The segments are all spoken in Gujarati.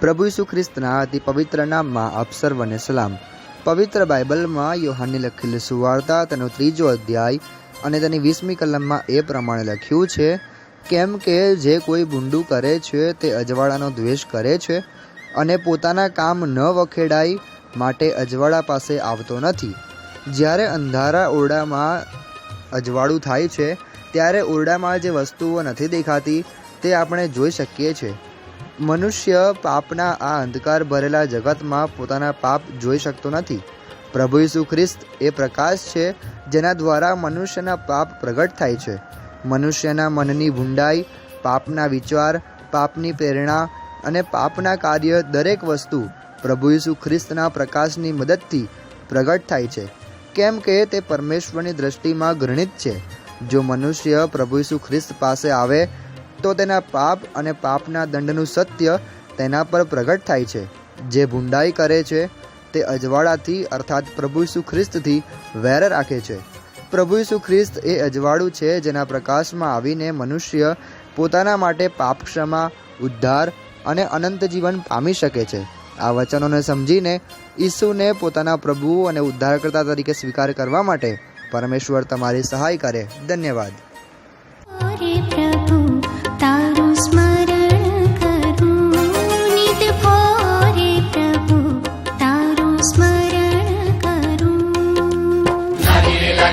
પ્રભુ ઈસુ ખ્રિસ્તના અતિ પવિત્ર નામમાં આપ સર્વને સલામ. પવિત્ર બાઇબલમાં યોહાનની લખેલી સુવાર્તા તેનો ત્રીજો અધ્યાય અને તેની વીસમી કલમમાં એ પ્રમાણે લખ્યું છે, કેમ કે જે કોઈ ભૂંડું કરે છે તે અજવાળાનો દ્વેષ કરે છે અને પોતાના કામ ન વખેડાય, માટે અજવાળા પાસે આવતો નથી. જ્યારે અંધારા ઓરડામાં અજવાળું થાય છે, ત્યારે ઓરડામાં જે વસ્તુઓ નથી દેખાતી, તે આપણે જોઈ શકીએ છીએ. મનુષ્ય પાપના આ અંધકાર ભરેલા જગતમાં પોતાના પાપ જોઈ શકતો નથી. પ્રભુ ઈસુ ખ્રિસ્ત એ પ્રકાશ છે, જેના દ્વારા મનુષ્યના પાપ પ્રગટ થાય છે. મનુષ્યના મનની ભૂંડાઈ, પાપના વિચાર, પાપની પ્રેરણા અને પાપના કાર્ય દરેક વસ્તુ પ્રભુ ઈસુ ખ્રિસ્તના પ્રકાશની મદદથી પ્રગટ થાય છે. કેમ કે તે પરમેશ્વરની દ્રષ્ટિમાં ઘૃણિત છે. જો મનુષ્ય પ્રભુ ઈસુ ખ્રિસ્ત પાસે આવે તો તેના પાપ અને પાપના દંડનું સત્ય તેના પર પ્રગટ થાય છે. જે ભૂંડાઈ કરે છે, તે અજવાળાથી અર્થાત પ્રભુ ઈસુ ખ્રિસ્તથી વેર રાખે છે. પ્રભુ ઈસુ ખ્રિસ્ત એ અજવાળું છે જેના પ્રકાશમાં આવીને મનુષ્ય પોતાના માટે પાપ ક્ષમા, ઉદ્ધાર અને અનંત જીવન પામી શકે છે. આ વચનોને સમજીને ઈસુને પોતાના પ્રભુ અને ઉદ્ધારકર્તા તરીકે સ્વીકાર કરવા માટે પરમેશ્વર તમારી સહાય કરે. ધન્યવાદ.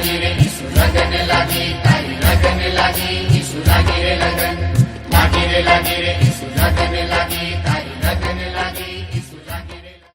Thank you.